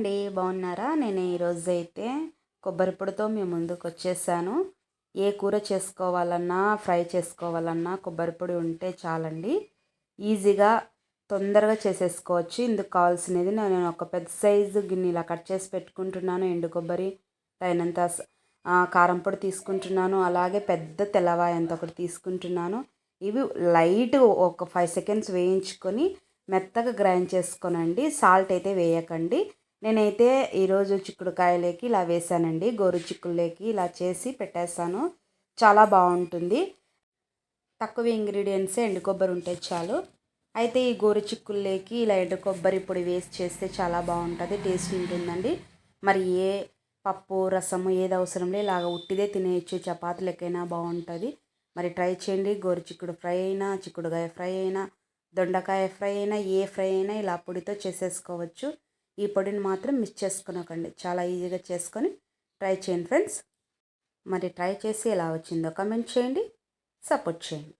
అండి బాగున్నారా? నేను ఈరోజు అయితే కొబ్బరి పొడితో మీ ముందుకు వచ్చేసాను. ఏ కూర చేసుకోవాలన్నా ఫ్రై చేసుకోవాలన్నా కొబ్బరి పొడి ఉంటే చాలండి. ఈజీగా తొందరగా చేసేసుకోవచ్చు. ఇందుకు కావాల్సినది నేను ఒక పెద్ద సైజు గిన్నె ఇలా కట్ చేసి పెట్టుకుంటున్నాను. ఎండు కొబ్బరి తగినంత కారం పొడి తీసుకుంటున్నాను. అలాగే పెద్ద తెల్లవాయ అంత ఒకటి తీసుకుంటున్నాను. ఇవి లైట్ ఒక ఫైవ్ సెకండ్స్ వేయించుకొని మెత్తగా గ్రైండ్ చేసుకోనండి. సాల్ట్ అయితే వేయకండి. నేనైతే ఈరోజు చిక్కుడుకాయలేకి ఇలా వేసానండి. గోరు చిక్కుళ్ళకి ఇలా చేసి పెట్టేస్తాను. చాలా బాగుంటుంది. తక్కువ ఇంగ్రీడియంట్సే ఎండు కొబ్బరి ఉంటే చాలు. అయితే ఈ గోరు చిక్కుళ్ళకి ఇలా ఎండు కొబ్బరి పొడి వేసి చేస్తే చాలా బాగుంటుంది టేస్ట్ ఉంటుందండి. మరి ఏ పప్పు రసము ఏది అవసరం లేదు ఇలాగ ఉట్టిదే తినేయచ్చు చపాతీలకైనా బాగుంటుంది. మరి ట్రై చేయండి. గోరు చిక్కుడు ఫ్రై అయినా చిక్కుడుకాయ ఫ్రై అయినా దొండకాయ ఫ్రై అయినా ఏ ఫ్రై అయినా ఇలా పొడితో చేసేసుకోవచ్చు. ఈ పొడిని మాత్రం మిస్ చేసుకునకండి చాలా ఈజీగా చేసుకొని ట్రై చేయండి ఫ్రెండ్స్. మరి ట్రై చేసి ఎలా వచ్చిందో కమెంట్ చేయండి. సపోర్ట్ చేయండి.